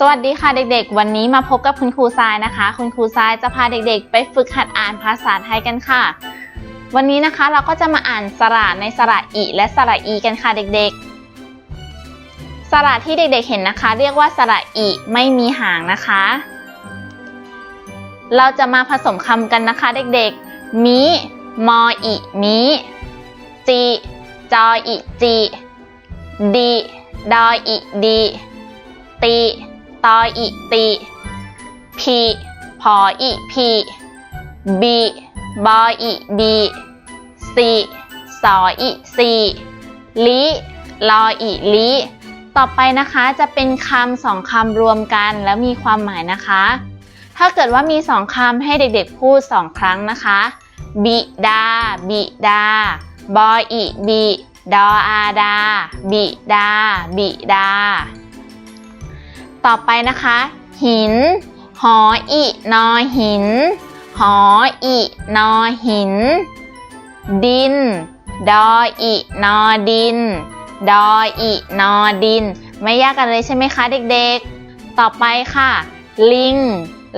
สวัสดีค่ะเด็กๆ วันนี้มาพบกับคุณครูทรายนะคะ คุณครูทรายจะพาเด็กๆ ไปฝึกหัดอ่านภาษาไทยกันค่ะ วันนี้นะคะเราก็จะมาอ่านสระในสระอิและสระอีกันค่ะเด็กๆ สระที่เด็กๆเห็นนะคะ เรียกว่าสระอิไม่มีหางนะคะ เราจะมาผสมคำกันนะคะเด็กๆ มิ มออิมิจิจออิจิดี ดออิดี ตี ตออิติพีพออิพีบีบออิบีซีสออิซีลิลออิลิต่อไปนะคะจะเป็นคำสองคำรวมกันแล้วมีความหมายนะคะ ถ้าเกิดว่ามีสองคำให้เด็กๆพูดสองครั้งนะคะ บิดา บิดา บออิบิดออาดา บิดา บิดา ต่อไปนะคะ หิน หออินอหิน หออินอหิน ดิน ดออินอดิน ดออินอดิน ไม่ยากกันเลยใช่ไหมคะเด็กๆ ต่อไปค่ะ ลิง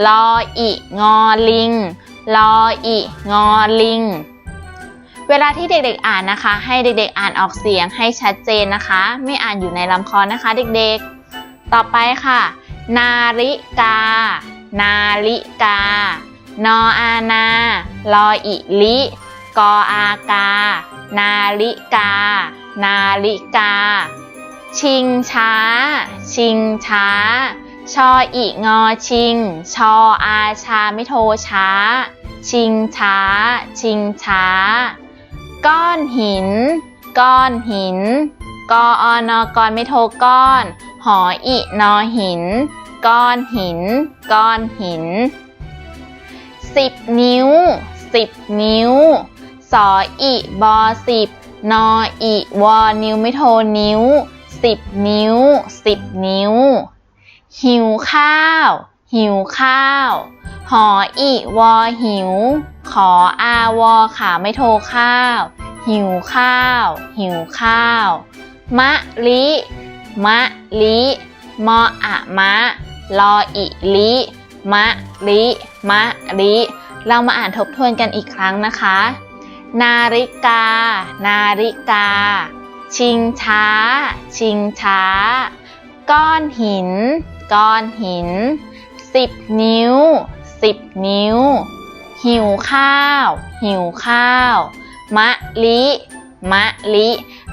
ลออิงอลิง ลออิงอลิง เวลาที่เด็กๆอ่านนะคะ ให้เด็กๆอ่านออกเสียงให้ชัดเจนนะคะ ไม่อ่านอยู่ในลำคอนะคะเด็กๆ ต่อไปค่ะ นาฬิกา นาฬิกา นออานาลออิลิ กออากา นาฬิกา นาฬิกา ชิงช้า ชิงช้า ชออิงอชิง ชออาชาไม่โทช้า ชิงช้า ชิงช้า ก้อนหิน ก้อนหิน กออนอกรไม่โทก้อน ออินอหิน ก้อนหิน ก้อนหินสิบนิ้วสิบนิ้ว สออิบอสิบนออิวอนิ้วไม่โทนิ้วสิบนิ้วสิบนิ้ว หิวข้าว หิวข้าว หออิวอหิว ขออาวอขาไม่โทข้าว หิวข้าว หิวข้าว มะลิ มะลิมออะมะลออิลิมะลิมะลิเรามาอ่านทบทวนกันอีกครั้งนะคะ นาฬิกา นาฬิกา ชิงช้า ชิงช้า ก้อนหิน ก้อนหินสิบนิ้วสิบนิ้ว หิวข้าว หิวข้าว มะลิ มะลิ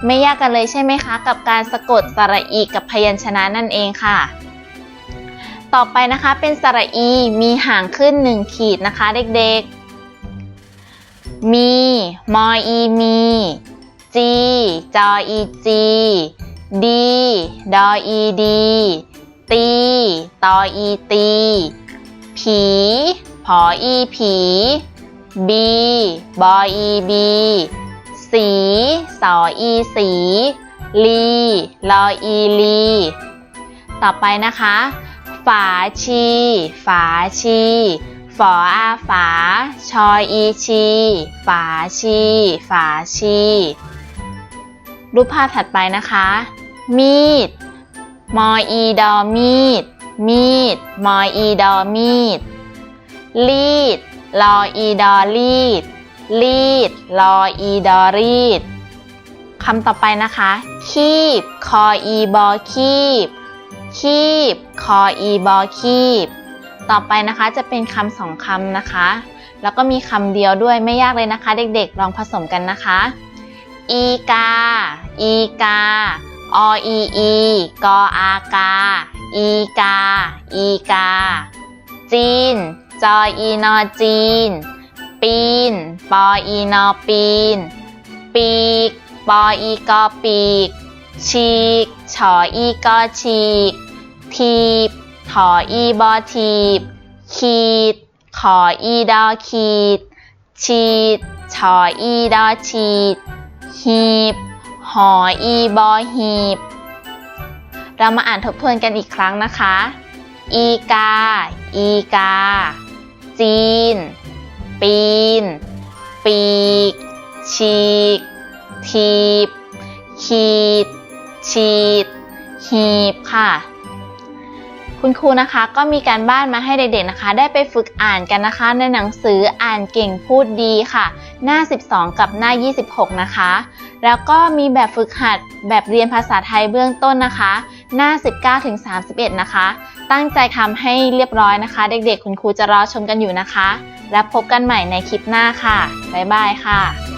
ไม่ยากกันเลยใช่ไหมคะ กับการสะกดสระอีกับพยัญชนะนั่นเองค่ะ ต่อไปนะคะเป็นสระอีมีหางขึ้นหนึ่งขีดนะคะเด็กๆ มี มออีมี จี จออีจี ดี ดออีดี ตี ตออีตี ผี ผออีผี บี บออีบี สี สออีสี ลี ลออีลี ต่อไปนะคะ ฝาชี ฝาชี ฝออาฝา ชออีชี ฝาชี ฝาชี รูปภาพถัดไปนะคะ มีด มออีดอมีด มีด มออีดอมีด ลีด ลออีดอลีด ลีด ลออีดอรีดคำต่อไปนะคะ คีบ คออีบอคีบ คีบ คออีบอคีบ ต่อไปนะคะจะเป็นคำสองคำนะคะ แล้วก็มีคำเดียวด้วยไม่ยากเลยนะคะ เด็กๆ ลองผสมกันนะคะ อีกา อีกา ออีอี กออากา อีกา อีกา จีน จออีนอจีน ปีน ปออีนอปีน ปีก ปออีกอปีก ฉีก ฉออีกอฉีก ทีบ ถออีบอทีบ ขีด ขออีดอขีด ฉีด ฉออีดอฉีด หีบ หออีบอหีบ เรามาอ่านทบทวนกันอีกครั้งนะคะ อีกา อีกา จีน ปีน ปีก ฉีก ทีบ ขีด ฉีด หีบค่ะคุณคุณครูนะคะก็มีการบ้านมาให้เด็กๆนะคะ ได้ไปฝึกอ่านกันนะคะในหนังสืออ่านเก่งพูดดีค่ะ หน้า 12 กับหน้า 26 นะคะ แล้วก็มีแบบฝึกหัดแบบเรียนภาษาไทยเบื้องต้นนะคะ หน้า 19ถึง31 นะคะตั้งใจทำให้เรียบร้อยนะคะ เด็กๆ คุณครูจะรอชมกันอยู่นะคะ แล้วพบกันใหม่ในคลิปหน้าค่ะ บ๊ายบายค่ะ